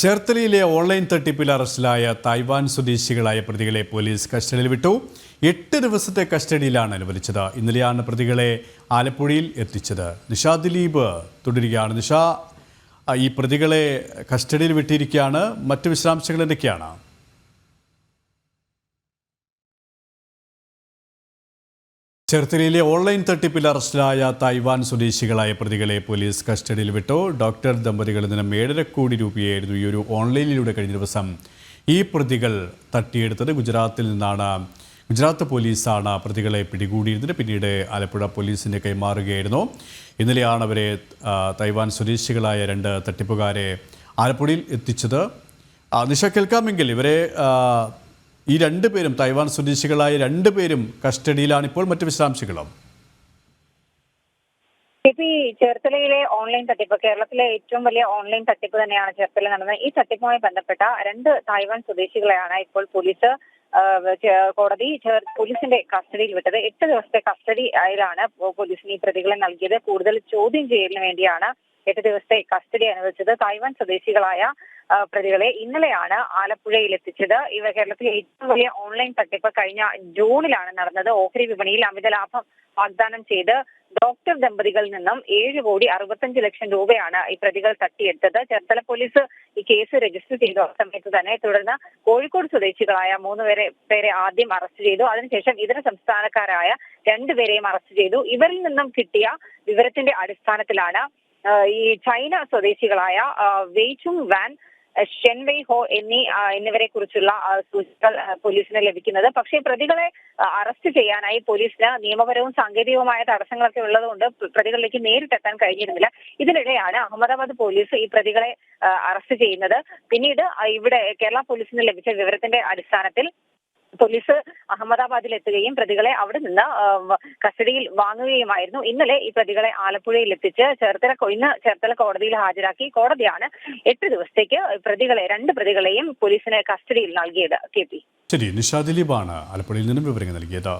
ചേർത്തലയിലെ online തട്ടിപ്പിൽ അറസ്റ്റിലായ Taiwan സ്വദേശികളായ പ്രതികളെ പോലീസ് കസ്റ്റഡിയിൽ വിട്ടു. എട്ട് ദിവസത്തെ കസ്റ്റഡിയിലാണ് അനുവദിച്ചത്. ഇന്നലെയാണ് പ്രതികളെ ആലപ്പുഴയിൽ എത്തിച്ചത്. നിഷ ദിലീപ് തുടരുകയാണ്. നിഷ ഈ പ്രതികളെ കസ്റ്റഡിയിൽ വിട്ടിരിക്കുകയാണ്. മറ്റു വിശദാംശങ്ങൾ എന്തൊക്കെയാണ്? ചേർത്തലയിലെ ഓൺലൈൻ തട്ടിപ്പിൽ അറസ്റ്റിലായ തായ്വാൻ സ്വദേശികളായ പ്രതികളെ പോലീസ് കസ്റ്റഡിയിൽ വിട്ടു. ഡോക്ടർ ദമ്പതികളിൽ നിന്നും ഏഴര കോടി രൂപയായിരുന്നു ഈ ഒരു ഓൺലൈനിലൂടെ കഴിഞ്ഞ ദിവസം ഈ പ്രതികൾ തട്ടിയെടുത്തത്. ഗുജറാത്തിൽ നിന്നാണ് ഗുജറാത്ത് പോലീസാണ് പ്രതികളെ പിടികൂടിയിരുന്നത്. പിന്നീട് ആലപ്പുഴ പോലീസിന് കൈമാറുകയായിരുന്നു ഇന്നലെയാണ് അവരെ തൈവാൻ സ്വദേശികളായ രണ്ട് തട്ടിപ്പുകാരെ ആലപ്പുഴയിൽ എത്തിച്ചത്. നിശ കേൾക്കാമെങ്കിൽ ഇവരെ ഈ രണ്ട് പേരും തായ്വാൻ സ്വദേശികളായ രണ്ട് പേരും കസ്റ്റഡിയിലാണ് ഇപ്പോൾ മറ്റു വിശദാംശങ്ങളും. പി ചേർത്തലയിലെ ഓൺലൈൻ തട്ടിപ്പ് കേരളത്തിലെ ഏറ്റവും വലിയ ഓൺലൈൻ തട്ടിപ്പ് തന്നെയാണ് ചേർത്തല നടന്നത്. ഈ തട്ടിപ്പുമായി ബന്ധപ്പെട്ട രണ്ട് തായ്വാൻ സ്വദേശികളെയാണ് ഇപ്പോൾ പോലീസ് കോടതി പോലീസിന്റെ കസ്റ്റഡിയിൽ വിട്ടത്. എട്ട് ദിവസത്തെ കസ്റ്റഡി ആയിലാണ് പോലീസിന് ഈ പ്രതികളെ നൽകിയത്. കൂടുതൽ ചോദ്യം ചെയ്യലിന് വേണ്ടിയാണ് എട്ട് ദിവസത്തെ കസ്റ്റഡി അനുവദിച്ചത്. തായ്വാൻ സ്വദേശികളായ പ്രതികളെ ഇന്നലെയാണ് ആലപ്പുഴയിൽ എത്തിച്ചത്. ഇവ കേരളത്തിലെ ഏറ്റവും വലിയ ഓൺലൈൻ തട്ടിപ്പ് കഴിഞ്ഞ ജൂണിലാണ് നടന്നത്. ഓഹരി വിപണിയിൽ അമിത ലാഭം വാഗ്ദാനം ചെയ്ത് ഡോക്ടർ ദമ്പതികളിൽ നിന്നും ഏഴ് കോടി അറുപത്തഞ്ച് ലക്ഷം രൂപയാണ് ഈ പ്രതികൾ തട്ടിയെടുത്തത്. ചേർത്തല പോലീസ് ഈ കേസ് രജിസ്റ്റർ ചെയ്ത സമയത്ത് തന്നെ തുടർന്ന് കോഴിക്കോട് സ്വദേശികളായ മൂന്ന് പേരെ പേരെ ആദ്യം അറസ്റ്റ് ചെയ്തു. അതിനുശേഷം ഇതര സംസ്ഥാനക്കാരായ രണ്ടുപേരെയും അറസ്റ്റ് ചെയ്തു. ഇവരിൽ നിന്നും കിട്ടിയ വിവരത്തിന്റെ അടിസ്ഥാനത്തിലാണ് ഈ ചൈന സ്വദേശികളായ വെയ്ചുങ് വാൻ ഷെൻവെയ് ഹോ എന്നീ എന്നിവരെ കുറിച്ചുള്ള സൂചനകൾ പോലീസിന് ലഭിക്കുന്നത്. പക്ഷേ പ്രതികളെ അറസ്റ്റ് ചെയ്യാനായി പോലീസിന് നിയമപരവും സാങ്കേതികവുമായ തടസ്സങ്ങളൊക്കെ ഉള്ളതുകൊണ്ട് പ്ര- പ്രതികളിലേക്ക് നേരിട്ടെത്താൻ കഴിഞ്ഞിരുന്നില്ല. ഇതിനിടെയാണ് അഹമ്മദാബാദ് പോലീസ് ഈ പ്രതികളെ അറസ്റ്റ് ചെയ്യുന്നത്. പിന്നീട് ഇവിടെ കേരള പോലീസിന് ലഭിച്ച വിവരത്തിന്റെ അടിസ്ഥാനത്തിൽ പോലീസ് അഹമ്മദാബാദിൽ എത്തുകയും പ്രതികളെ അവിടെ നിന്ന് കസ്റ്റഡിയിൽ വാങ്ങുകയുമായിരുന്നു. ഇന്നലെ ഈ പ്രതികളെ ആലപ്പുഴയിൽ എത്തിച്ച് ചേർത്തല ഇന്ന് ചേർത്തല കോടതിയിൽ ഹാജരാക്കി. കോടതിയാണ് എട്ട് ദിവസത്തേക്ക് പ്രതികളെ രണ്ട് പ്രതികളെയും പോലീസിന് കസ്റ്റഡിയിൽ നൽകിയത്. K P. ശരി നിഷാദിലീബാണ് ആലപ്പുഴയിൽ നിന്നും വിവരങ്ങൾ നൽകിയത്.